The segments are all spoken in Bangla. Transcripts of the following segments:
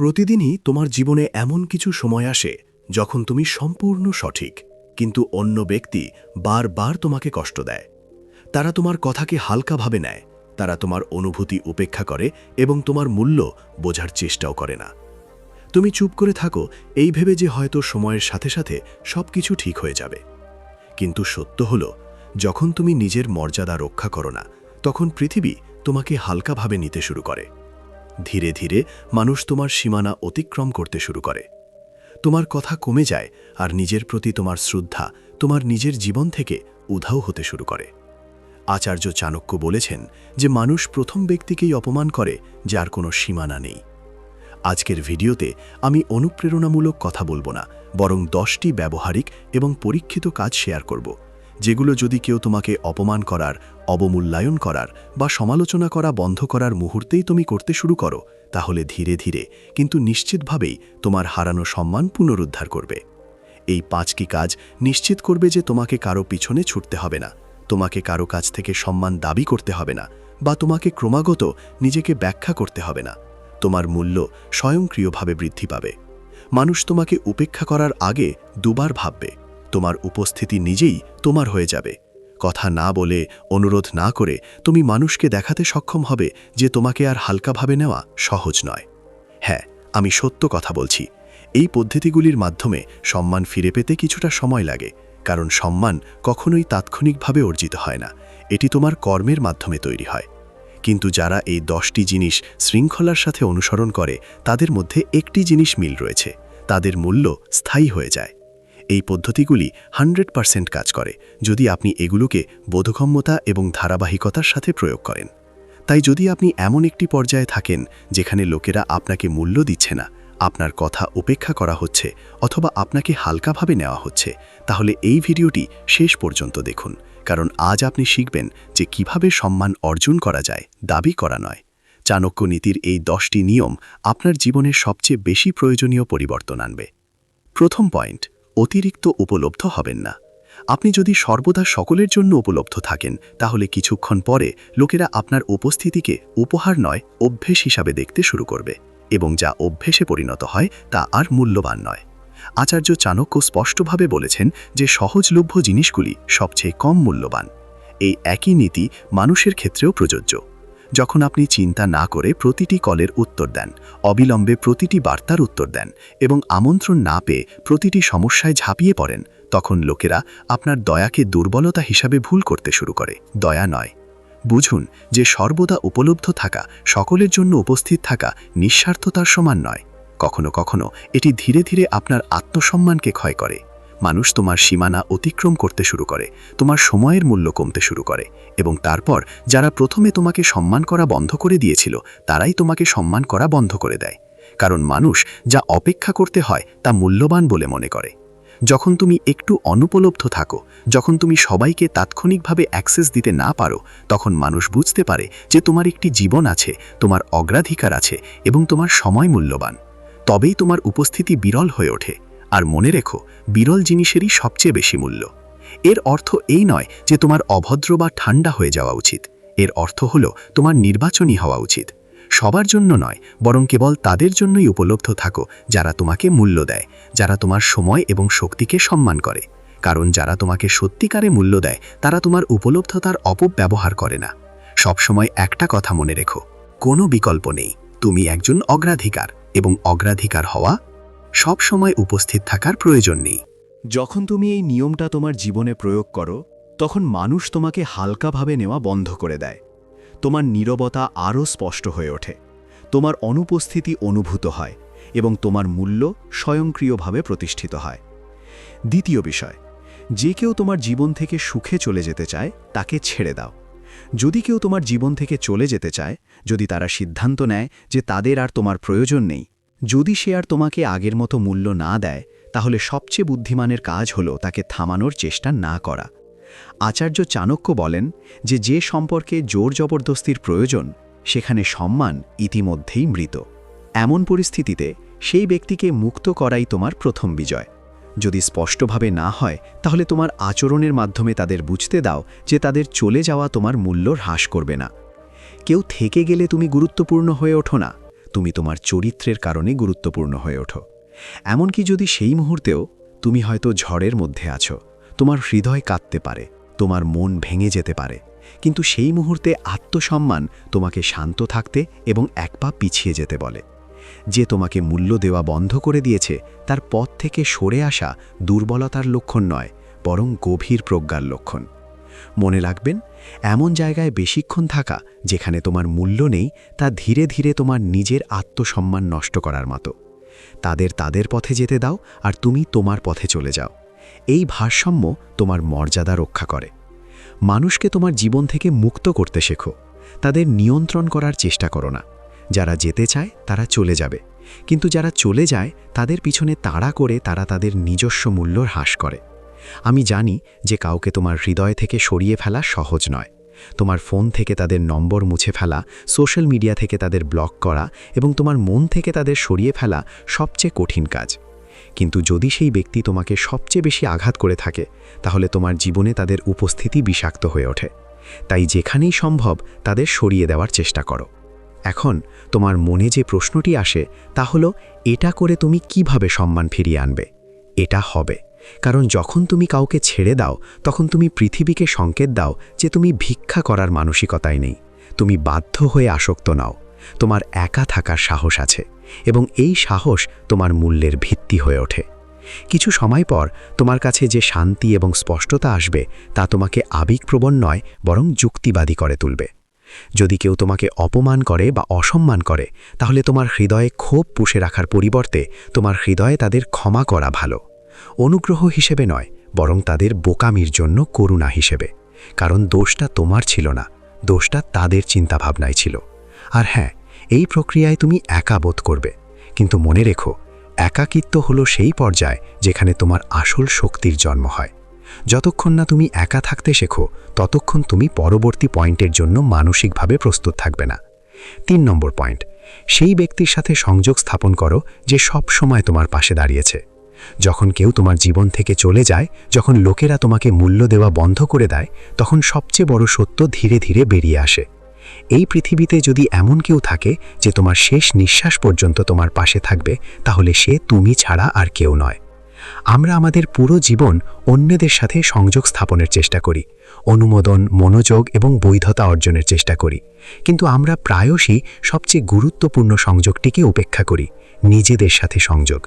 প্রতিদিনই তোমার জীবনে এমন কিছু সময় আসে যখন তুমি সম্পূর্ণ সঠিক, কিন্তু অন্য ব্যক্তি বারবার তোমাকে কষ্ট দেয়। তারা তোমার কথাকে হালকাভাবে নেয়, তারা তোমার অনুভূতি উপেক্ষা করে এবং তোমার মূল্য বোঝার চেষ্টাও করে না। তুমি চুপ করে থাকো, এই ভেবে যে হয়তো সময়ের সাথে সাথে সব কিছু ঠিক হয়ে যাবে। কিন্তু সত্য হল, যখন তুমি নিজের মর্যাদা রক্ষা করো না, তখন পৃথিবী তোমাকে হালকাভাবে নিতে শুরু করে। ধীরে ধীরে মানুষ তোমার সীমানা অতিক্রম করতে শুরু করে। তোমার কথা কমে যায় আর নিজের প্রতি তোমার শ্রদ্ধা তোমার নিজের জীবন থেকে উধাও হতে শুরু করে। আচার্য চাণক্য বলেছেন যে মানুষ প্রথম ব্যক্তিকেই অপমান করে যার কোনো সীমানা নেই। আজকের ভিডিওতে আমি অনুপ্রেরণামূলক কথা বলব না, বরং দশটি ব্যবহারিক এবং পরীক্ষিত কাজ শেয়ার করব। যেগুলো যদি কেউ তোমাকে অপমান করার, অবমূল্যায়ন করার বা সমালোচনা করা বন্ধ করার মুহূর্তেই তুমি করতে শুরু করো, তাহলে ধীরে ধীরে কিন্তু নিশ্চিতভাবেই তোমার হারানো সম্মান পুনরুদ্ধার করবে। এই পাঁচটি কাজ নিশ্চিত করবে যে তোমাকে কারও পিছনে ছুটতে হবে না, তোমাকে কারও কাছ থেকে সম্মান দাবি করতে হবে না বা তোমাকে ক্রমাগত নিজেকে ব্যাখ্যা করতে হবে না, তোমার মূল্য স্বয়ংক্রিয়ভাবে বৃদ্ধি পাবে। মানুষ তোমাকে উপেক্ষা করার আগে দুবার ভাববে তোমার উপস্থিতি নিজেই তোমার হয়ে যাবে। কথা না বলে, অনুরোধ না করে তুমি মানুষকে দেখাতে সক্ষম হবে যে তোমাকে আর হালকাভাবে নেওয়া সহজ নয়। হ্যাঁ আমি সত্য কথা বলছি। এই পদ্ধতিগুলির মাধ্যমে সম্মান ফিরে পেতে কিছুটা সময় লাগে, কারণ সম্মান কখনোই তাৎক্ষণিকভাবে অর্জিত হয় না। এটি তোমার কর্মের মাধ্যমে তৈরি হয়। কিন্তু যারা এই দশটি জিনিস শৃঙ্খলার সাথে অনুসরণ করে, তাদের মধ্যে একটি জিনিস মিল রয়েছে। তাদের মূল্য স্থায়ী হয়ে যায়। এই পদ্ধতিগুলি হান্ড্রেড পারসেন্ট কাজ করে যদি আপনি এগুলোকে বোধগম্যতা এবং ধারাবাহিকতার সাথে প্রয়োগ করেন। তাই যদি আপনি এমন একটি পর্যায়ে থাকেন যেখানে লোকেরা আপনাকে মূল্য দিচ্ছে না, আপনার কথা উপেক্ষা করা হচ্ছে অথবা আপনাকে হালকাভাবে নেওয়া হচ্ছে, তাহলে এই ভিডিওটি শেষ পর্যন্ত দেখুন, কারণ আজ আপনি শিখবেন যে কীভাবে সম্মান অর্জন করা যায়, দাবি করা নয়। চাণক্য নীতির এই দশটি নিয়ম আপনার জীবনের সবচেয়ে বেশি প্রয়োজনীয় পরিবর্তন আনবে। প্রথম পয়েন্ট অতিরিক্ত উপলব্ধ হবেন না। আপনি যদি সর্বদা সকলের জন্য উপলব্ধ থাকেন, তাহলে কিছুক্ষণ পরে লোকেরা আপনার উপস্থিতিকে উপহার নয়, অভ্যেস হিসাবে দেখতে শুরু করবে এবং যা অভ্যেসে পরিণত হয়, তা আর মূল্যবান নয়। আচার্য চাণক্য স্পষ্টভাবে বলেছেন যে সহজলভ্য জিনিসগুলি সবচেয়ে কম মূল্যবান। এই একই নীতি মানুষের ক্ষেত্রেও প্রযোজ্য। যখন আপনি চিন্তা না করে প্রতিটি কলের উত্তর দেন, অবিলম্বে প্রতিটি বার্তার উত্তর দেন এবং আমন্ত্রণ না পেয়ে প্রতিটি সমস্যায় ঝাঁপিয়ে পড়েন, তখন লোকেরা আপনার দয়াকে দুর্বলতা হিসাবে ভুল করতে শুরু করে। দয়া নয়। বুঝুন যে সর্বদা উপলব্ধ থাকা, সকলের জন্য উপস্থিত থাকা নিঃস্বার্থতার সমান নয়। কখনো কখনো এটি ধীরে ধীরে আপনার আত্মসম্মানকে ক্ষয় করে। মানুষ তোমার সীমানা অতিক্রম করতে শুরু করে, তোমার সময়ের মূল্য কমতে শুরু করে, এবং তারপর যারা প্রথমে তোমাকে সম্মান করা বন্ধ করে দিয়েছিল, তারাই তোমাকে সম্মান করা বন্ধ করে দেয়। কারণ মানুষ যা অপেক্ষা করতে হয়, তা মূল্যবান বলে মনে করে। যখন তুমি একটু অনুপলব্ধ থাকো, যখন তুমি সবাইকে তাৎক্ষণিকভাবে অ্যাক্সেস দিতে না পারো, তখন মানুষ বুঝতে পারে যে তোমার একটি জীবন আছে, তোমার অগ্রাধিকার আছে, এবং তোমার সময় মূল্যবান। তবেই তোমার উপস্থিতি বিরল হয়ে ওঠে। আর মনে রেখো, বিরল জিনিসেরই সবচেয়ে বেশি মূল্য। এর অর্থ এই নয় যে তোমার অভদ্র বা ঠান্ডা হয়ে যাওয়া উচিত। এর অর্থ হল তোমার নির্বাচনী হওয়া উচিত। সবার জন্য নয়, বরং কেবল তাদের জন্যই উপলব্ধ থাকো যারা তোমাকে মূল্য দেয়, যারা তোমার সময় এবং শক্তিকে সম্মান করে। কারণ যারা তোমাকে সত্যিকারে মূল্য দেয়, তারা তোমার উপলব্ধতার অপব্যবহার করে না। সবসময় একটা কথা মনে রেখো, কোনো বিকল্প নেই। তুমি একজন অগ্রাধিকার, এবং অগ্রাধিকার হওয়া সব সময় উপস্থিত থাকার প্রয়োজন নেই। যখন তুমি এই নিয়মটা তোমার জীবনে প্রয়োগ করো, তখন মানুষ তোমাকে হালকাভাবে নেওয়া বন্ধ করে দেয়। তোমার নীরবতা আরও স্পষ্ট হয়ে ওঠে। তোমার অনুপস্থিতি অনুভূত হয় এবং তোমার মূল্য স্বয়ংক্রিয়ভাবে প্রতিষ্ঠিত হয়। দ্বিতীয় বিষয়, যে কেউ তোমার জীবন থেকে সুখে চলে যেতে চায়, তাকে ছেড়ে দাও। যদি কেউ তোমার জীবন থেকে চলে যেতে চায়, যদি তারা সিদ্ধান্ত নেয় যে তাদের আর তোমার প্রয়োজন নেই যদি সে আর তোমাকে আগের মতো মূল্য না দেয়, তাহলে সবচেয়ে বুদ্ধিমানের কাজ হলো তাকে থামানোর চেষ্টা না করা। আচার্য চাণক্য বলেন যে যে সম্পর্কে জোর জবরদস্তির প্রয়োজন, সেখানে সম্মান ইতিমধ্যেই মৃত। এমন পরিস্থিতিতে সেই ব্যক্তিকে মুক্ত করাই তোমার প্রথম বিজয়। যদি স্পষ্টভাবে না হয়, তাহলে তোমার আচরণের মাধ্যমে তাদের বুঝতে দাও যে তাদের চলে যাওয়া তোমার মূল্য হ্রাস করবে না। কেউ থেকে গেলে তুমি গুরুত্বপূর্ণ হয়ে ওঠো না। তুমি তোমার চরিত্রের কারণে গুরুত্বপূর্ণ হয়ে ওঠো। এমনকি যদি সেই মুহূর্তেও তুমি হয়তো ঝড়ের মধ্যে আছো, তোমার হৃদয় কাঁদতে পারে, তোমার মন ভেঙে যেতে পারে, কিন্তু সেই মুহূর্তে আত্মসম্মান তোমাকে শান্ত থাকতে এবং এক পা পিছিয়ে যেতে বলে। যে তোমাকে মূল্য দেওয়া বন্ধ করে দিয়েছে, তার পথ থেকে সরে আসা দুর্বলতার লক্ষণ নয়, বরং গভীর প্রজ্ঞার লক্ষণ। মনে রাখবেন এমন জায়গায় বেশিক্ষণ থাকা যেখানে তোমার মূল্য নেই, তা ধীরে ধীরে তোমার নিজের আত্মসম্মান নষ্ট করার মতো। তাদের তাদের পথে যেতে দাও আর তুমি তোমার পথে চলে যাও। এই ভারসাম্য তোমার মর্যাদা রক্ষা করে। মানুষকে তোমার জীবন থেকে মুক্ত করতে শেখো। তাদের নিয়ন্ত্রণ করার চেষ্টা করো না। যারা যেতে চায়, তারা চলে যাবে। কিন্তু যারা চলে যায়, তাদের পিছনে তাড়া করে তারা তাদের নিজস্ব মূল্য হ্রাস করে। আমি জানি যে কাউকে তোমার হৃদয় থেকে সরিয়ে ফেলা সহজ নয়। তোমার ফোন থেকে তাদের নম্বর মুছে ফেলা, সোশ্যাল মিডিয়া থেকে তাদের ব্লক করা এবং তোমার মন থেকে তাদের সরিয়ে ফেলা সবচেয়ে কঠিন কাজ। কিন্তু যদি সেই ব্যক্তি তোমাকে সবচেয়ে বেশি আঘাত করে থাকে, তাহলে তোমার জীবনে তাদের উপস্থিতি বিষাক্ত হয়ে ওঠে। তাই যেখানেই সম্ভব তাদের সরিয়ে দেওয়ার চেষ্টা করো। এখন তোমার মনে যে প্রশ্নটি আসে, তা হলো, এটা করে তুমি কীভাবে সম্মান ফিরিয়ে আনবে? এটা হবে। কারণ যখন তুমি কাউকে ছেড়ে দাও, তখন তুমি পৃথিবীকে সংকেত দাও যে তুমি ভিক্ষা করার মানসিকতায় নেই। তুমি বাধ্য হয়ে আসক্ত নাও। তোমার একা থাকার সাহস আছে এবং এই সাহস তোমার মূল্যের ভিত্তি হয়ে ওঠে। কিছু সময় পর তোমার কাছে যে শান্তি এবং স্পষ্টতা আসবে, তা তোমাকে আবেগপ্রবণ নয়, বরং যুক্তিবাদী করে তুলবে। যদি কেউ তোমাকে অপমান করে বা অসম্মান করে, তাহলে তোমার হৃদয়ে ক্ষোভ পুষে রাখার পরিবর্তে তোমার হৃদয়ে তাদের ক্ষমা করা ভালো। অনুগ্রহ হিসেবে নয়, বরং তাদের বোকামির জন্য করুণা হিসেবে। কারণ দোষটা তোমার ছিল না, দোষটা তাদের চিন্তাভাবনায় ছিল। আর হ্যাঁ এই প্রক্রিয়ায় তুমি একা বোধ করবে। কিন্তু মনে রেখো, একাকিত্ব হলো সেই পর্যায় যেখানে তোমার আসল শক্তির জন্ম হয়। যতক্ষণ না তুমি একা থাকতে শেখো, ততক্ষণ তুমি পরবর্তী পয়েন্টের জন্য মানসিকভাবে প্রস্তুত থাকবে না। তিন নম্বর পয়েন্ট, সেই ব্যক্তির সাথে সংযোগ স্থাপন করো যে সব সময় তোমার পাশে দাঁড়িয়েছে। যখন কেউ তোমার জীবন থেকে চলে যায়, যখন লোকেরা তোমাকে মূল্য দেওয়া বন্ধ করে দেয়, তখন সবচেয়ে বড় সত্য ধীরে ধীরে বেরিয়ে আসে। এই পৃথিবীতে যদি এমন কেউ থাকে যে তোমার শেষ নিঃশ্বাস পর্যন্ত তোমার পাশে থাকবে, তাহলে সে তুমি ছাড়া আর কেউ নয়। আমরা আমাদের পুরো জীবন অন্যদের সাথে সংযোগ স্থাপনের চেষ্টা করি, অনুমোদন, মনোযোগ এবং বৈধতা অর্জনের চেষ্টা করি। কিন্তু আমরা প্রায়শই সবচেয়ে গুরুত্বপূর্ণ সংযোগটিকে উপেক্ষা করি, নিজেদের সাথে সংযোগ।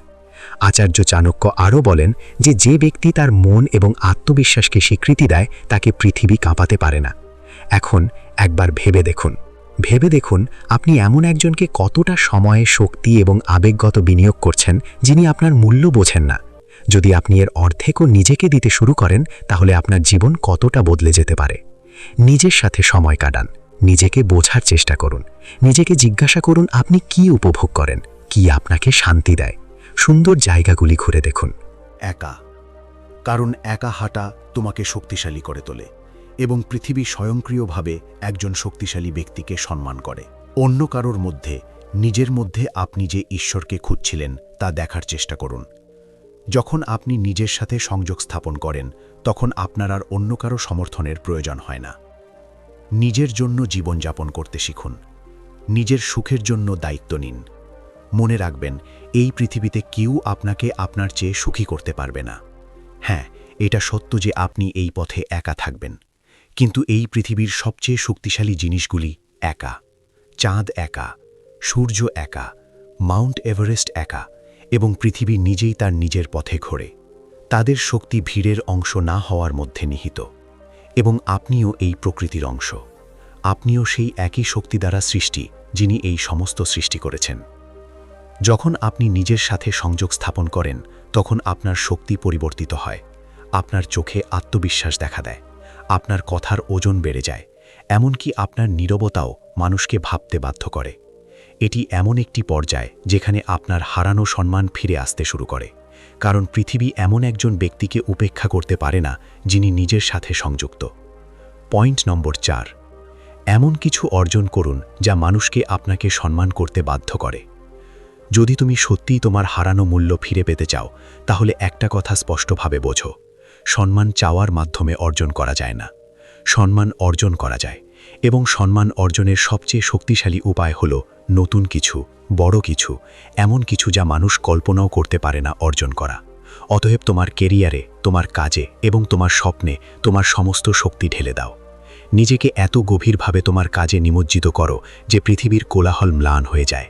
আচার্য চাণক্য আরও বলেন যে যে ব্যক্তি তার মন এবং আত্মবিশ্বাসকে স্বীকৃতি দেয়, তাকে পৃথিবী কাঁপাতে পারে না। এখন একবার ভেবে দেখুন। ভেবে দেখুন আপনি এমন একজনকে কতটা সময়ে শক্তি এবং আবেগগত বিনিয়োগ করছেন যিনি আপনার মূল্য বোঝেন না। যদি আপনি এর অর্ধেকও নিজেকে দিতে শুরু করেন, তাহলে আপনার জীবন কতটা বদলে যেতে পারে। নিজের সাথে সময় কাটান। নিজেকে বোঝার চেষ্টা করুন। নিজেকে জিজ্ঞাসা করুন, আপনি কি উপভোগ করেন? কি আপনাকে শান্তি দেয়? সুন্দর জায়গাগুলি ঘুরে দেখুন। একা। কারণ একা হাঁটা তোমাকে শক্তিশালী করে তোলে এবং পৃথিবী স্বয়ংক্রিয়ভাবে একজন শক্তিশালী ব্যক্তিকে সম্মান করে। অন্য কারোর মধ্যে, নিজের মধ্যে আপনি যে ঈশ্বরকে খুঁজছিলেন তা দেখার চেষ্টা করুন। যখন আপনি নিজের সাথে সংযোগ স্থাপন করেন, তখন আপনার আর অন্য কারও সমর্থনের প্রয়োজন হয় না। নিজের জন্য জীবনযাপন করতে শিখুন। নিজের সুখের জন্য দায়িত্ব নিন। মনে রাখবেন, এই পৃথিবীতে কেউ আপনাকে আপনার চেয়ে সুখী করতে পারবে না। হ্যাঁ এটা সত্য যে আপনি এই পথে একা থাকবেন। কিন্তু এই পৃথিবীর সবচেয়ে শক্তিশালী জিনিসগুলি একা। চাঁদ একা, সূর্য একা, মাউন্ট এভারেস্ট একা এবং পৃথিবী নিজেই তার নিজের পথে ঘোরে। তাদের শক্তি ভিড়ের অংশ না হওয়ার মধ্যে নিহিত। এবং আপনিও এই প্রকৃতির অংশ। আপনিও সেই একই শক্তি দ্বারা সৃষ্টি যিনি এই সমস্ত সৃষ্টি করেছেন। যখন আপনি নিজের সাথে সংযোগ স্থাপন করেন, তখন আপনার শক্তি পরিবর্তিত হয়। আপনার চোখে আত্মবিশ্বাস দেখা দেয়। আপনার কথার ওজন বেড়ে যায়। এমনকি আপনার নীরবতাও মানুষকে ভাবতে বাধ্য করে। এটি এমন একটি পর্যায় যেখানে আপনার হারানো সম্মান ফিরে আসতে শুরু করে। কারণ পৃথিবী এমন একজন ব্যক্তিকে উপেক্ষা করতে পারে না, যিনি নিজের সাথে সংযুক্ত। পয়েন্ট নম্বর চার। এমন কিছু অর্জন করুন যা মানুষকে আপনাকে সম্মান করতে বাধ্য করে। যদি তুমি সত্যিই তোমার হারানো মূল্য ফিরে পেতে চাও, তাহলে একটা কথা স্পষ্টভাবে বোঝো। সম্মান চাওয়ার মাধ্যমে অর্জন করা যায় না। সম্মান অর্জন করা যায়, এবং সম্মান অর্জনের সবচেয়ে শক্তিশালী উপায় হল নতুন কিছু, বড় কিছু, এমন কিছু যা মানুষ কল্পনাও করতে পারে না অর্জন করা। অতএব তোমার কেরিয়ারে, তোমার কাজে, এবং তোমার স্বপ্নে তোমার সমস্ত শক্তি ঢেলে দাও। নিজেকে এত গভীরভাবে তোমার কাজে নিমজ্জিত করো যে পৃথিবীর কোলাহল ম্লান হয়ে যায়।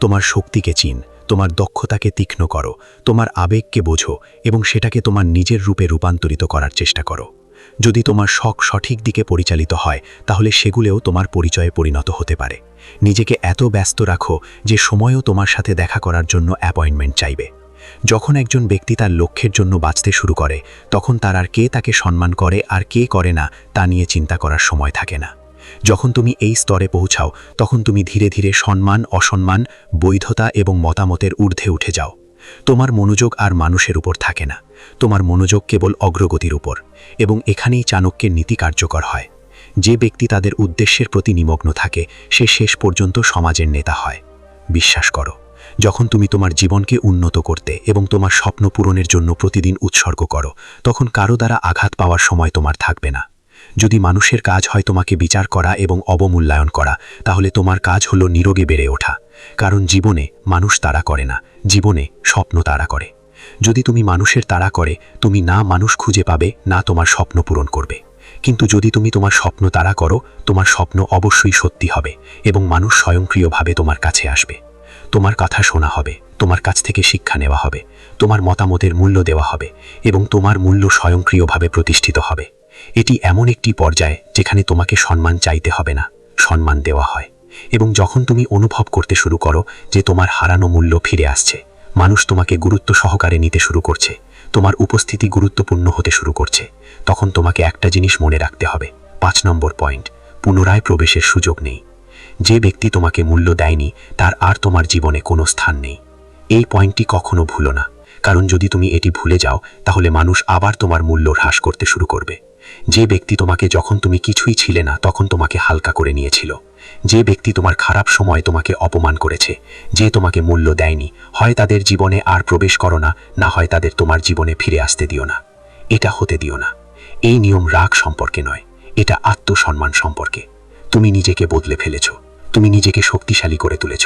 তোমার শক্তিকে চিন, তোমার দক্ষতাকে তীক্ষ্ণ করো, তোমার আবেগকে বোঝো এবং সেটাকে তোমার নিজের রূপে রূপান্তরিত করার চেষ্টা করো। যদি তোমার শখ সঠিক দিকে পরিচালিত হয়, তাহলে সেগুলোও তোমার পরিচয়ে পরিণত হতে পারে। নিজেকে এত ব্যস্ত রাখো যে সময়ও তোমার সাথে দেখা করার জন্য অ্যাপয়েন্টমেন্ট চাইবে। যখন একজন ব্যক্তি তার লক্ষ্যের জন্য বাঁচতে শুরু করে, তখন তার আর কে তাকে সম্মান করে আর কে করে না, তা নিয়ে চিন্তা করার সময় থাকে না। যখন তুমি এই স্তরে পৌঁছাও, তখন তুমি ধীরে ধীরে সম্মান, অসম্মান, বৈধতা এবং মতামতের ঊর্ধ্বে উঠে যাও। তোমার মনোযোগ আর মানুষের উপর থাকে না। তোমার মনোযোগ কেবল অগ্রগতির উপর এবং এখানেই চাণক্যের নীতি কার্যকর হয়। যে ব্যক্তি তাদের উদ্দেশ্যের প্রতি নিমগ্ন থাকে, সে শেষ পর্যন্ত সমাজের নেতা হয়। বিশ্বাস করো, যখন তুমি তোমার জীবনকে উন্নত করতে এবং তোমার স্বপ্ন পূরণের জন্য প্রতিদিন উৎসর্গ করো, তখন কারও দ্বারা আঘাত পাওয়ার সময় তোমার থাকবে না। যদি মানুষের কাজ হয় তোমাকে বিচার করা এবং অবমূল্যায়ন করা, তাহলে তোমার কাজ হলো নিরোগে বেড়ে ওঠা। কারণ জীবনে মানুষ তারা করে না, জীবনে স্বপ্ন তারা করে। যদি তুমি মানুষের তাড়া করে, তুমি না মানুষ খুঁজে পাবে, না তোমার স্বপ্ন পূরণ করবে। কিন্তু যদি তুমি তোমার স্বপ্ন তাড়া করো, তোমার স্বপ্ন অবশ্যই সত্যি হবে এবং মানুষ স্বয়ংক্রিয়ভাবে তোমার কাছে আসবে। তোমার কথা শোনা হবে, তোমার কাছ থেকে শিক্ষা নেওয়া হবে, তোমার মতামতের মূল্য দেওয়া হবে এবং তোমার মূল্য স্বয়ংক্রিয়ভাবে প্রতিষ্ঠিত হবে। এটি এমন একটি পর্যায় যেখানে তোমাকে সম্মান চাইতে হবে না, সম্মান দেওয়া হয়। এবং যখন তুমি অনুভব করতে শুরু করো যে তোমার হারানো মূল্য ফিরে আসছে, মানুষ তোমাকে গুরুত্ব সহকারে নিতে শুরু করছে, তোমার উপস্থিতি গুরুত্বপূর্ণ হতে শুরু করছে, তখন তোমাকে একটা জিনিস মনে রাখতে হবে। পাঁচ নম্বর পয়েন্ট, পুনরায় প্রবেশের সুযোগ নেই। যে ব্যক্তি তোমাকে মূল্য দেয়নি, তার আর তোমার জীবনে কোনো স্থান নেই। এই পয়েন্টটি কখনো ভুলো না, কারণ যদি তুমি এটি ভুলে যাও, তাহলে মানুষ আবার তোমার মূল্য হ্রাস করতে শুরু করবে। যে ব্যক্তি তোমাকে যখন তুমি কিছুই ছিলে না, তখন তোমাকে হালকা করে নিয়েছিল। যে ব্যক্তি তোমার খারাপ সময় তোমাকে অপমান করেছে, যে তোমাকে মূল্য দেয়নি, হয় তাদের জীবনে আর প্রবেশ করো না না হয় তাদের তোমার জীবনে ফিরে আসতে দিও না। এটা হতে দিও না। এই নিয়ম রাগ সম্পর্কে নয়, এটা আত্মসম্মান সম্পর্কে। তুমি নিজেকে বদলে ফেলেছ, তুমি নিজেকে শক্তিশালী করে তুলেছ,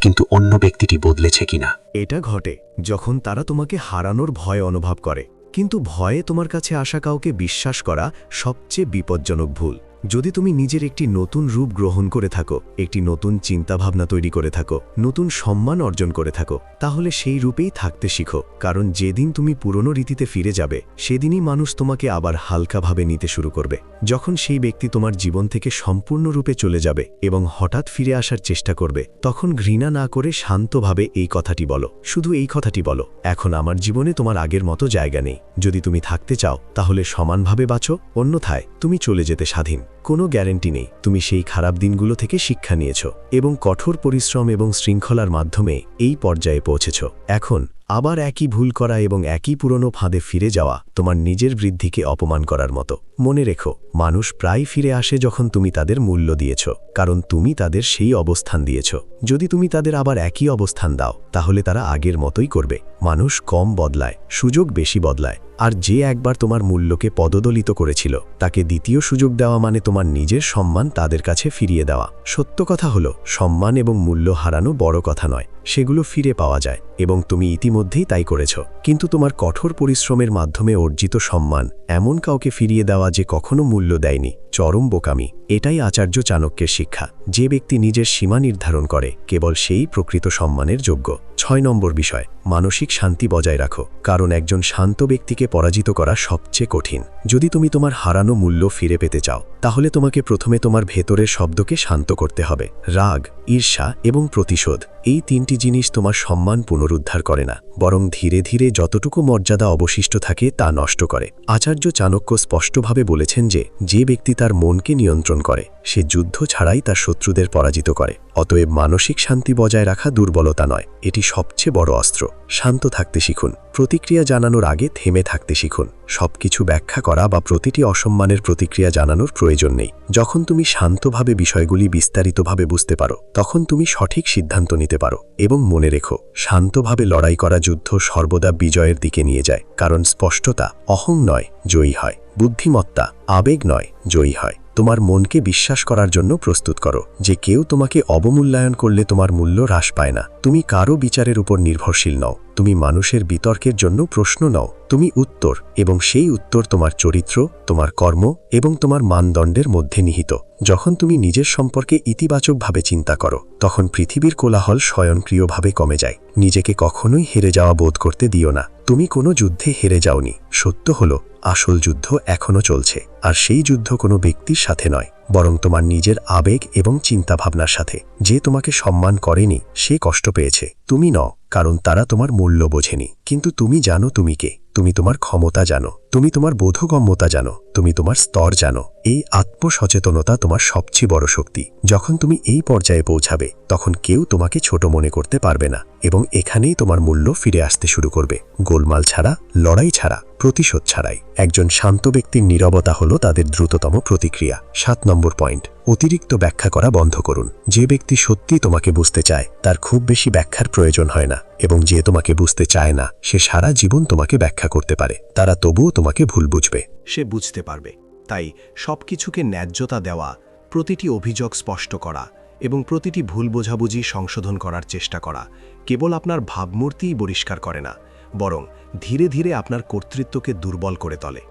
কিন্তু অন্য ব্যক্তিটি বদলেছে কিনা? এটা ঘটে যখন তারা তোমাকে হারানোর ভয় অনুভব করে। কিন্তু ভয়ে তোমার কাছে আসা কাউকে বিশ্বাস করা সবচেয়ে বিপজ্জনক ভুল। যদি তুমি নিজের একটি নতুন রূপ গ্রহণ করে থাকো, একটি নতুন চিন্তাভাবনা তৈরি করে থাকো, নতুন সম্মান অর্জন করে থাকো, তাহলে সেই রূপেই থাকতে শিখো। কারণ যেদিন তুমি পুরনো রীতিতে ফিরে যাবে, সেদিনই মানুষ তোমাকে আবার হালকাভাবে নিতে শুরু করবে। যখন সেই ব্যক্তি তোমার জীবন থেকে সম্পূর্ণরূপে চলে যাবে এবং হঠাৎ ফিরে আসার চেষ্টা করবে, তখন ঘৃণা না করে শান্তভাবে এই কথাটি বলো। শুধু এই কথাটি বলো, এখন আমার জীবনে তোমার আগের মতো জায়গা নেই। যদি তুমি থাকতে চাও, তাহলে সমানভাবে বাঁচো, অন্যথায় তুমি চলে যেতে স্বাধীন। কোনো গ্যারেন্টি নেই। তুমি সেই খারাপ দিনগুলো থেকে শিক্ষা নিয়েছ এবং কঠোর পরিশ্রম এবং শৃঙ্খলার মাধ্যমে এই পর্যায়ে পৌঁছেছ। এখন আবার একই ভুল করা এবং একই পুরনো ফাঁদে ফিরে যাওয়া তোমার নিজের বৃদ্ধিকে অপমান করার মতো। মনে রেখো, মানুষ প্রায় ফিরে আসে যখন তুমি তাদের মূল্য দিয়েছ, কারণ তুমি তাদের সেই অবস্থান দিয়েছ। যদি তুমি তাদের আবার একই অবস্থান দাও, তাহলে তারা আগের মতোই করবে। মানুষ কম বদলায়, সুযোগ বেশি বদলায়। আর যে একবার তোমার মূল্যকে পদদলিত করেছিল, তাকে দ্বিতীয় সুযোগ দেওয়া মানে তোমার নিজের সম্মান তাদের কাছে ফিরিয়ে দেওয়া। সত্য কথা হলো, সম্মান এবং মূল্য হারানো বড় কথা নয়। সেগুলো ফিরে পাওয়া যায়, এবং তুমি ইতিমধ্যেই তাই করেছ। কিন্তু তোমার কঠোর পরিশ্রমের মাধ্যমে অর্জিত সম্মান এমন কাউকে ফিরিয়ে দেওয়া যে কখনো মূল্য দেয়নি, চরম বোকামি। এটাই আচার্য চাণক্যের শিক্ষা। যে ব্যক্তি নিজের সীমা নির্ধারণ করে, কেবল সেই প্রকৃত সম্মানের যোগ্য। ছয় নম্বর বিষয়, মানসিক শান্তি বজায় রাখো। কারণ একজন শান্ত ব্যক্তিকে পরাজিত করা সবচেয়ে কঠিন। যদি তুমি তোমার হারানো মূল্য ফিরে পেতে চাও, তাহলে তোমাকে প্রথমে তোমার ভেতরের শব্দকে শান্ত করতে হবে। রাগ, ঈর্ষা এবং প্রতিশোধ, এই তিনটি জিনিস তোমার সম্মান পুনরুদ্ধার করে না, বরং ধীরে ধীরে যতটুকু মর্যাদা অবশিষ্ট থাকে তা নষ্ট করে। আচার্য চাণক্য স্পষ্টভাবে বলেছেন যে যে ব্যক্তি তার মনকে নিয়ন্ত্রণ করে, সে যুদ্ধ ছাড়াই তার শত্রুদের পরাজিত করে। অতএব মানসিক শান্তি বজায় রাখা দুর্বলতা নয়, এটি সবচেয়ে বড় অস্ত্র। শান্ত থাকতে শিখুন, প্রতিক্রিয়া জানানোর আগে থেমে থাকতে শিখুন। সবকিছু ব্যাখ্যা করা বা প্রতিটি অসম্মানের প্রতিক্রিয়া জানানোর প্রয়োজন নেই। যখন তুমি শান্তভাবে বিষয়গুলি বিস্তারিতভাবে বুঝতে পারো, তখন তুমি সঠিক সিদ্ধান্ত নিতে পারো এবং মনে রেখো, শান্তভাবে লড়াই করা যুদ্ধ সর্বদা বিজয়ের দিকে নিয়ে যায়, কারণ স্পষ্টতা অহং নয়, জয়ী হয়। বুদ্ধিমত্তা আবেগ নয়, জয়ী হয়। তোমার মনকে বিশ্বাস করার জন্য প্রস্তুত করো যে কেউ তোমাকে অবমূল্যায়ন করলে তোমার মূল্য হ্রাস পায় না। তুমি কারও বিচারের উপর নির্ভরশীল নও। তুমি মানুষের বিতর্কের জন্য প্রশ্ন নও। তুমি উত্তর, এবং সেই উত্তর তোমার চরিত্র, তোমার কর্ম, এবং তোমার মানদণ্ডের মধ্যে নিহিত। যখন তুমি নিজের সম্পর্কে ইতিবাচকভাবে চিন্তা করো, তখন পৃথিবীর কোলাহল স্বয়ংক্রিয়ভাবে কমে যায়। নিজেকে কখনোই হেরে যাওয়া বোধ করতে দিও না। তুমি কোনো যুদ্ধে হেরে যাওনি। সত্য হলো, আসল যুদ্ধ এখনও চলছে, আর সেই যুদ্ধ কোনো ব্যক্তির সাথে নয়। বরং তোমার নিজের আবেগ এবং চিন্তাভাবনার সাথে। যে তোমাকে সম্মান করেনি, সে কষ্ট পেয়েছে। তুমি ন কারণ তারা তোমার মূল্য বোঝেনি। কিন্তু তুমি জানো তুমি কে। তুমি তোমার ক্ষমতা জানো, তুমি তোমার বোধগম্যতা জানো, তুমি তোমার স্তর জানো। এই আত্মসচেতনতা তোমার সবচেয়ে বড় শক্তি। যখন তুমি এই পর্যায়ে পৌঁছাবে, তখন কেউ তোমাকে ছোট মনে করতে পারবে না এবং এখানেই তোমার মূল্য ফিরে আসতে শুরু করবে। গোলমাল ছাড়া, লড়াই ছাড়া, প্রতিশোধ ছাড়াই। একজন শান্ত ব্যক্তির নীরবতা হল তাদের দ্রুততম প্রতিক্রিয়া। সাত নম্বর পয়েন্ট। অতিরিক্ত ব্যাখ্যা করা বন্ধ করুন। যে ব্যক্তি সত্যি তোমাকে বুঝতে চায়, তার খুব বেশি ব্যাখ্যার প্রয়োজন হয় না, এবং যে তোমাকে বুঝতে চায় না, সে সারা জীবন তোমাকে ব্যাখ্যা করতে পারে। তারা তবুও তোমাকে ভুল বুঝবে। সে বুঝতে পারবে। তাই সবকিছুকে ন্যায্যতা দেওয়া, প্রতিটি অভিযোগ স্পষ্ট করা, এবং প্রতিটি ভুল বোঝাবুঝি সংশোধন করার চেষ্টা করা, কেবল আপনার ভাবমূর্তিই পরিষ্কার করে না, বরং ধীরে ধীরে আপনার কর্তৃত্বকে দুর্বল করে তোলে।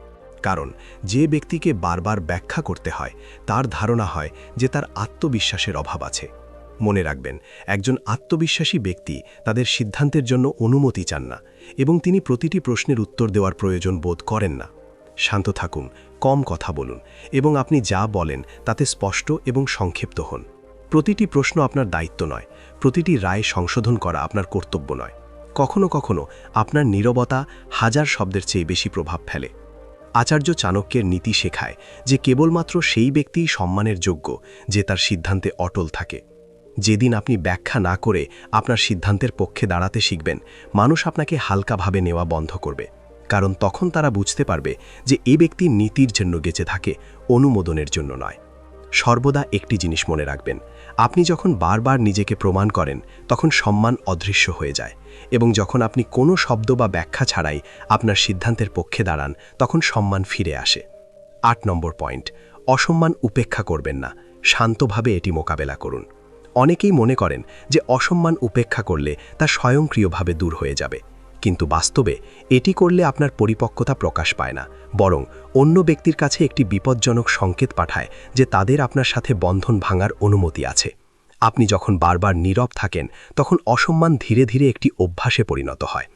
কারণ যে ব্যক্তিকে বারবার ব্যাখ্যা করতে হয়, তার ধারণা হয় যে তার আত্মবিশ্বাসের অভাব আছে। মনে রাখবেন, একজন আত্মবিশ্বাসী ব্যক্তি তাদের সিদ্ধান্তের জন্য অনুমতি চান না এবং তিনি প্রতিটি প্রশ্নের উত্তর দেওয়ার প্রয়োজন বোধ করেন না। শান্ত থাকুন, কম কথা বলুন এবং আপনি যা বলেন তাতে স্পষ্ট এবং সংক্ষিপ্ত হন। প্রতিটি প্রশ্ন আপনার দায়িত্ব নয়, প্রতিটি রায় সংশোধন করা আপনার কর্তব্য নয়। কখনো কখনো আপনার নীরবতা হাজার শব্দের চেয়ে বেশি প্রভাব ফেলে। আচার্য চাণক্যের নীতি শেখায় যে কেবলমাত্র সেই ব্যক্তিই সম্মানের যোগ্য যে তার সিদ্ধান্তে অটল থাকে। যেদিন আপনি ব্যাখ্যা না করে আপনার সিদ্ধান্তের পক্ষে দাঁড়াতে শিখবেন, মানুষ আপনাকে হালকাভাবে নেওয়া বন্ধ করবে। কারণ তখন তারা বুঝতে পারবে যে এ ব্যক্তি নীতির জন্য গেছে থাকে, অনুমোদনের জন্য নয়। সর্বদা একটি জিনিস মনে রাখবেন আপনি যখন বারবার নিজেকে প্রমাণ করেন, তখন সম্মান অদৃশ্য হয়ে যায় এবং যখন আপনি কোনো শব্দ বা ব্যাখ্যা ছাড়াই আপনার সিদ্ধান্তের পক্ষে দাঁড়ান, তখন সম্মান ফিরে আসে। আট নম্বর পয়েন্ট, অসম্মান উপেক্ষা করবেন না, শান্তভাবে এটি মোকাবেলা করুন। অনেকেই মনে করেন যে অসম্মান উপেক্ষা করলে তা স্বয়ংক্রিয়ভাবে দূর হয়ে যাবে। কিন্তু বাস্তবে এটি করলে আপনার পরিপক্কতা প্রকাশ পায় না, বরং অন্য ব্যক্তির কাছে একটি বিপজ্জনক সংকেত পাঠায় যে তাদের আপনার সাথে বন্ধন ভাঙার অনুমতি আছে। আপনি যখন বারবার নীরব থাকেন, তখন অসম্মান ধীরে ধীরে একটি অভ্যাসে পরিণত হয়।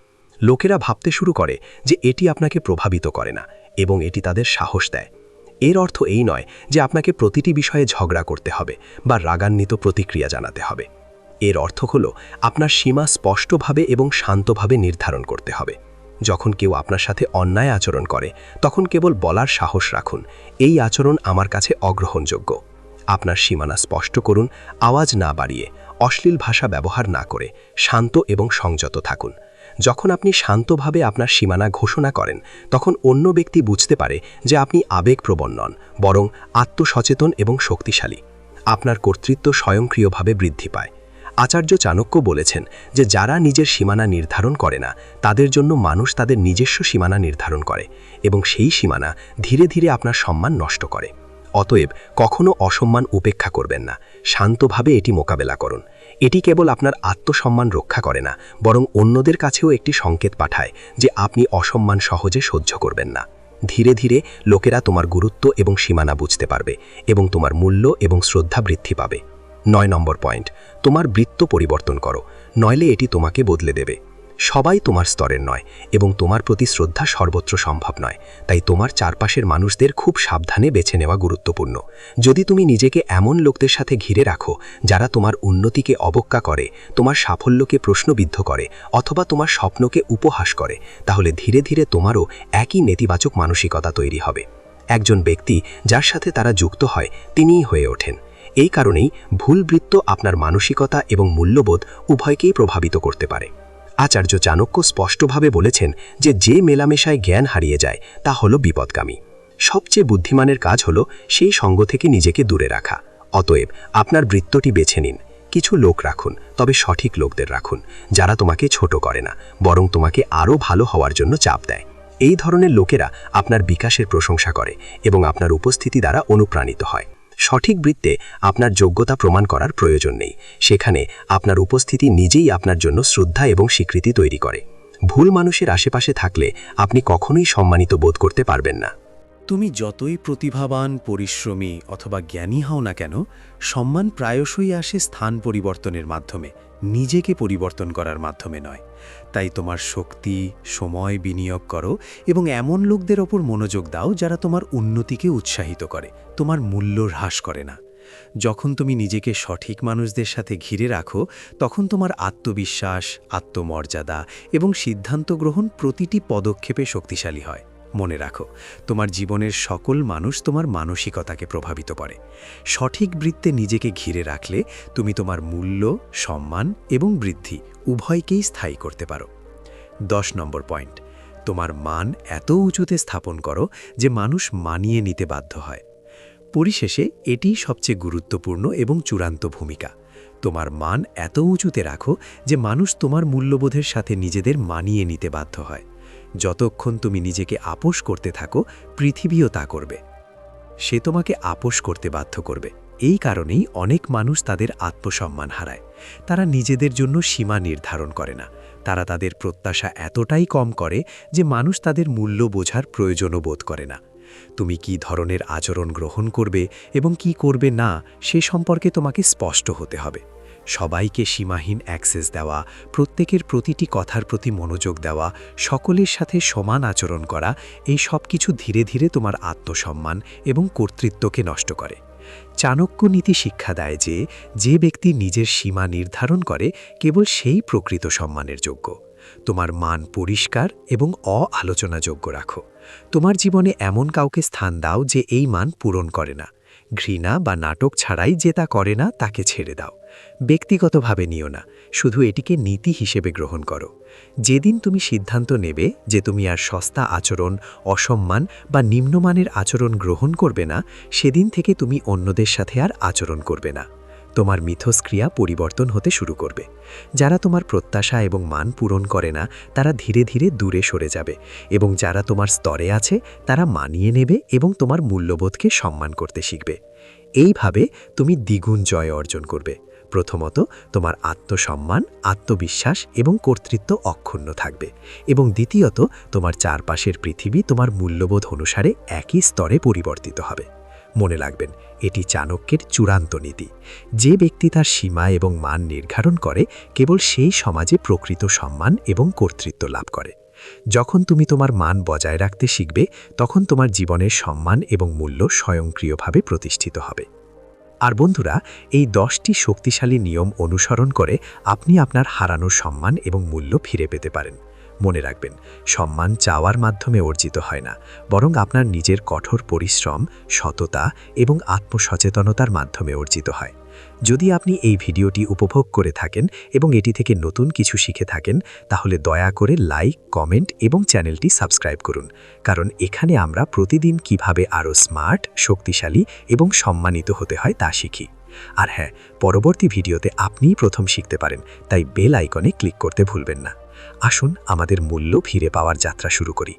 লোকেরা ভাবতে শুরু করে যে এটি আপনাকে প্রভাবিত করে না এবং এটি তাদের সাহস দেয়। এর অর্থ এই নয় যে আপনাকে প্রতিটি বিষয়ে ঝগড়া করতে হবে বা রাগান্বিত প্রতিক্রিয়া জানাতে হবে। এর অর্থ হল, আপনার সীমা স্পষ্টভাবে এবং শান্তভাবে নির্ধারণ করতে হবে। যখন কেউ আপনার সাথে অন্যায় আচরণ করে, তখন কেবল বলার সাহস রাখুন। এই আচরণ আমার কাছে অগ্রহণযোগ্য। আপনার সীমানা স্পষ্ট করুন, আওয়াজ না বাড়িয়ে, অশ্লীল ভাষা ব্যবহার না করে, শান্ত এবং সংযত থাকুন। যখন আপনি শান্তভাবে আপনার সীমানা ঘোষণা করেন, তখন অন্য ব্যক্তি বুঝতে পারে যে আপনি আবেগপ্রবণ নন, বরং আত্মসচেতন এবং শক্তিশালী। আপনার কর্তৃত্ব স্বয়ংক্রিয়ভাবে বৃদ্ধি পায়। আচার্য চাণক্য বলেছেন যে যারা নিজের সীমানা নির্ধারণ করে না, তাদের জন্য মানুষ তাদের নিজস্ব সীমানা নির্ধারণ করে এবং সেই সীমানা ধীরে ধীরে আপনার সম্মান নষ্ট করে। অতএব কখনো অসম্মান উপেক্ষা করবেন না, শান্তভাবে এটি মোকাবেলা করুন। এটি কেবল আপনার আত্মসম্মান রক্ষা করে না, বরং অন্যদের কাছেও একটি সংকেত পাঠায় যে আপনি অসম্মান সহজে সহ্য করবেন না। ধীরে ধীরে লোকেরা তোমার গুরুত্ব এবং সীমানা বুঝতে পারবে এবং তোমার মূল্য এবং শ্রদ্ধা বৃদ্ধি পাবে। নয় নম্বর পয়েন্ট, তোমার বৃত্ত পরিবর্তন করো, নইলে এটি তোমাকে বদলে দেবে। সবাই তোমার স্তরের নয় এবং তোমার প্রতি শ্রদ্ধা সর্বত্র সম্ভব নয়, তাই তোমার চারপাশের মানুষদের খুব সাবধানে বেছে নেওয়া গুরুত্বপূর্ণ। যদি তুমি নিজেকে এমন লোকদের সাথে ঘিরে রাখো, যারা তোমার উন্নতিকে অবজ্ঞা করে, তোমার সাফল্যকে প্রশ্নবিদ্ধ করে, অথবা তোমার স্বপ্নকে উপহাস করে, তাহলে ধীরে ধীরে তোমারও একই নেতিবাচক মানসিকতা তৈরি হবে। একজন ব্যক্তি যার সাথে তারা যুক্ত হয়, তিনিই হয়ে ওঠেন। এই কারণেই ভুল বৃত্ত আপনার মানসিকতা এবং মূল্যবোধ উভয়কেই প্রভাবিত করতে পারে। আচার্য চাণক্য স্পষ্টভাবে বলেছেন যে যে মেলামেশায় জ্ঞান হারিয়ে যায়, তা হল বিপদগামী। সবচেয়ে বুদ্ধিমানের কাজ হল সেই সঙ্গ থেকে নিজেকে দূরে রাখা। অতএব আপনার বৃত্তটি বেছে নিন। কিছু লোক রাখুন, তবে সঠিক লোকদের রাখুন, যারা তোমাকে ছোট করে না, বরং তোমাকে আরও ভালো হওয়ার জন্য চাপ দেয়। এই ধরনের লোকেরা আপনার বিকাশের প্রশংসা করে এবং আপনার উপস্থিতি দ্বারা অনুপ্রাণিত হয়। সঠিক বৃত্তে আপনার যোগ্যতা প্রমাণ করার প্রয়োজন নেই। সেখানে আপনার উপস্থিতি নিজেই আপনার জন্য শ্রদ্ধা এবং স্বীকৃতি তৈরি করে। ভুল মানুষের আশেপাশে থাকলে আপনি কখনোই সম্মানিত বোধ করতে পারবেন না। তুমি যতই প্রতিভাবান, পরিশ্রমী অথবা জ্ঞানী হও না কেন, সম্মান প্রায়শই আসে স্থান পরিবর্তনের মাধ্যমে, নিজেকে পরিবর্তন করার মাধ্যমে নয়। তাই তোমার শক্তি, সময় বিনিয়োগ করো এবং এমন লোকদের ওপর মনোযোগ দাও যারা তোমার উন্নতিকে উৎসাহিত করে। তোমার মূল্য হ্রাস করে না। যখন তুমি নিজেকে সঠিক মানুষদের সাথে ঘিরে রাখো, তখন তোমার আত্মবিশ্বাস, আত্মমর্যাদা এবং সিদ্ধান্ত গ্রহণ প্রতিটি পদক্ষেপে শক্তিশালী হয়। মনে রাখো, তোমার জীবনের সকল মানুষ তোমার মানসিকতাকে প্রভাবিত করে। সঠিক বৃত্তে নিজেকে ঘিরে রাখলে তুমি তোমার মূল্য, সম্মান এবং বৃদ্ধি উভয়কেই স্থায়ী করতে পারো। দশ নম্বর পয়েন্ট, তোমার মান এত উঁচুতে স্থাপন করো যে মানুষ মানিয়ে নিতে বাধ্য হয়। পরিশেষে এটিই সবচেয়ে গুরুত্বপূর্ণ এবং চূড়ান্ত ভূমিকা। তোমার মান এত উঁচুতে রাখো যে মানুষ তোমার মূল্যবোধের সাথে নিজেদের মানিয়ে নিতে বাধ্য হয়। যতক্ষণ তুমি নিজেকে আপোষ করতে থাকো, পৃথিবীও তা করবে। সে তোমাকে আপোষ করতে বাধ্য করবে। এই কারণেই অনেক মানুষ তাদের আত্মসম্মান হারায়। তারা নিজেদের জন্য সীমা নির্ধারণ করে না। তারা তাদের প্রত্যাশা এতটাই কম করে যে মানুষ তাদের মূল্য বোঝার প্রয়োজনও বোধ করে না। তুমি কি ধরনের আচরণ গ্রহণ করবে এবং কি করবে না, সে সম্পর্কে তোমাকে স্পষ্ট হতে হবে। সবাইকে সীমাহীন অ্যাক্সেস দেওয়া, প্রত্যেকের প্রতিটি কথার প্রতি মনোযোগ দেওয়া, সকলের সাথে সমান আচরণ করা, এই সব কিছু ধীরে ধীরে তোমার আত্মসম্মান এবং কর্তৃত্বকে নষ্ট করে। চাণক্য নীতি শিক্ষা দেয় যে যে ব্যক্তি নিজের সীমা নির্ধারণ করে, কেবল সেই প্রকৃত সম্মানের যোগ্য। তোমার মান পরিষ্কার এবং অ-আলোচনাযোগ্য রাখো। তোমার জীবনে এমন কাউকে স্থান দাও যে এই মান পূরণ করে না। ঘৃণা বা নাটক ছাড়াই যে তা করে না, তাকে ছেড়ে দাও। ব্যক্তিগতভাবে নিও না, শুধু এটিকে নীতি হিসেবে গ্রহণ করো। যেদিন তুমি সিদ্ধান্ত নেবে যে তুমি আর সস্তা আচরণ, অসম্মান বা নিম্নমানের আচরণ গ্রহণ করবে না, সেদিন থেকে তুমি অন্যদের সাথে আর আচরণ করবে না। তোমার মিথস্ক্রিয়া পরিবর্তন হতে শুরু করবে। যারা তোমার প্রত্যাশা এবং মান পূরণ করে না, তারা ধীরে ধীরে দূরে সরে যাবে এবং যারা তোমার স্তরে আছে, তারা মানিয়ে নেবে এবং তোমার মূল্যবোধকে সম্মান করতে শিখবে। এইভাবে তুমি দ্বিগুণ জয় অর্জন করবে। প্রথমত, তোমার আত্মসম্মান, আত্মবিশ্বাস এবং কর্তৃত্ব অক্ষুণ্ণ থাকবে এবং দ্বিতীয়ত, তোমার চারপাশের পৃথিবী তোমার মূল্যবোধ অনুসারে একই স্তরে পরিবর্তিত হবে। মনে রাখবেন, এটি চাণক্যের চূড়ান্ত নীতি। যে ব্যক্তি তার সীমা এবং মান নির্ধারণ করে, কেবল সেই সমাজে প্রকৃত সম্মান এবং কর্তৃত্ব লাভ করে। যখন তুমি তোমার মান বজায় রাখতে শিখবে, তখন তোমার জীবনের সম্মান এবং মূল্য স্বয়ংক্রিয়ভাবে প্রতিষ্ঠিত হবে। আর বন্ধুরা, এই দশটি শক্তিশালী নিয়ম অনুসরণ করে আপনি আপনার হারানো সম্মান এবং মূল্য ফিরে পেতে পারেন। মনে রাখবেন, সম্মান চাওয়ার মাধ্যমে অর্জিত হয় না, বরং আপনার নিজের কঠোর পরিশ্রম, সততা এবং আত্মসচেতনতার মাধ্যমে অর্জিত হয়। যদি আপনি এই ভিডিওটি উপভোগ করে থাকেন এবং এটি থেকে নতুন কিছু শিখে থাকেন, তাহলে দয়া করে লাইক, কমেন্ট এবং চ্যানেলটি সাবস্ক্রাইব করুন, কারণ এখানে আমরা প্রতিদিন কীভাবে আরও স্মার্ট, শক্তিশালী এবং সম্মানিত হতে হয় তা শিখি। আর হ্যাঁ পরবর্তী ভিডিওতে আপনিই প্রথম শিখতে পারেন, তাই বেল আইকনে ক্লিক করতে ভুলবেন না। আসুন আমাদের মূল্য ফিরে পাওয়ার যাত্রা শুরু করি।